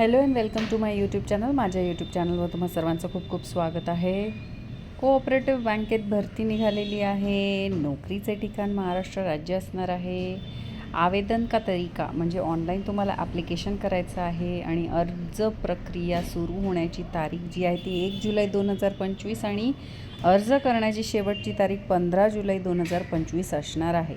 Hello and welcome to my YouTube channel माझ्या YouTube चॅनलवर तुम्हा सर्वांचं खूप खूप स्वागत आहे. कोऑपरेटिव्ह बँकेत भरती निघालेली आहे. नोकरीचे ठिकाण महाराष्ट्र राज्य असणार आहे. आवेदन का तरीका म्हणजे ऑनलाईन तुम्हाला ॲप्लिकेशन करायचं आहे आणि अर्ज प्रक्रिया सुरू होण्याची तारीख जी आहे ती एक जुलै दोन हजार पंचवीस आणि अर्ज करण्याची शेवटची तारीख पंधरा जुलै दोन हजार पंचवीस असणार आहे.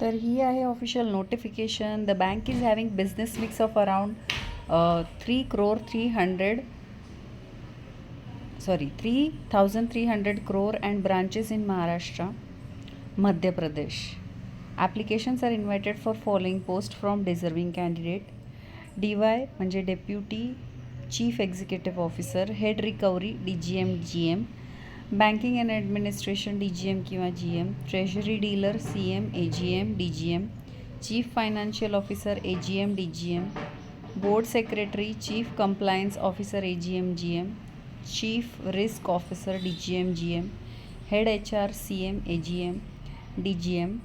तर ही आहे official notification the bank is having business mix of around three crore three hundred sorry three thousand three hundred crore and branches in Maharashtra Madhya Pradesh applications are invited for following post from deserving candidate D Y म्हणजे deputy chief executive officer head recovery D G M G M banking and administration D G M किंवा G M treasury dealer C M A G M D G M chief financial officer A G M D G M board secretary chief compliance officer A G M G M chief risk officer D G M G M head H R C M A G M D G M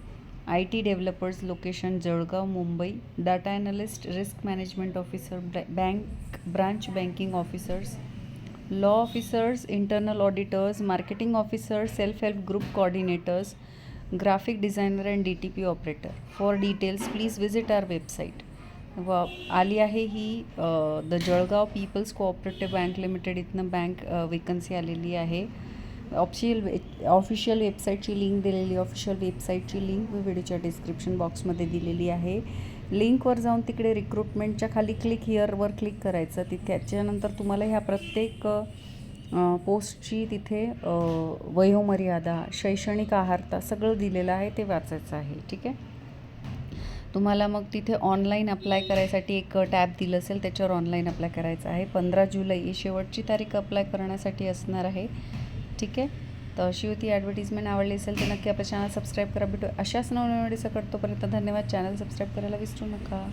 I T developers location Jalgaon Mumbai data analyst risk management officer bank branch banking officers law officers internal auditors marketing officers self help group coordinators graphic designer and D T P operator for details please visit our website व आली आहे ही the Jalgaon peoples cooperative bank limited इथनं bank vacancy आलेली आहे. Official way official वेबसाईटची link दिलेली official वेबसाईटची link मी व्हिडिओच्या डिस्क्रिप्शन बॉक्समध्ये दिलेली आहे. लिंकवर जाऊन तिकडे रिक्रुटमेंटच्या खाली क्लिक हिअरवर क्लिक करायचं. ती त्याच्यानंतर तुम्हाला ह्या प्रत्येक पोस्टची तिथे वयोमर्यादा शैक्षणिक आहारता सगळं दिलेलं आहे ते वाचायचं आहे. ठीक आहे? तुम्हाला मग तिथे ऑनलाईन अप्लाय करायसाठी एक टॅब दिलं असेल त्याच्यावर ऑनलाईन अप्लाय करायचं आहे. पंधरा जुलै ही शेवटची तारीख अप्लाय करण्यासाठी असणार आहे. ठीक आहे? तर अशी होती ॲडव्हर्टिजमेंट आवडली असेल तर नक्की आपल्या चॅनल सबस्क्राईब करा. भेटू अशाच नवनवीन व्हिडिओ करतोपर्यंत धन्यवाद. चॅनल सबस्क्राईब करायला विसरू नका.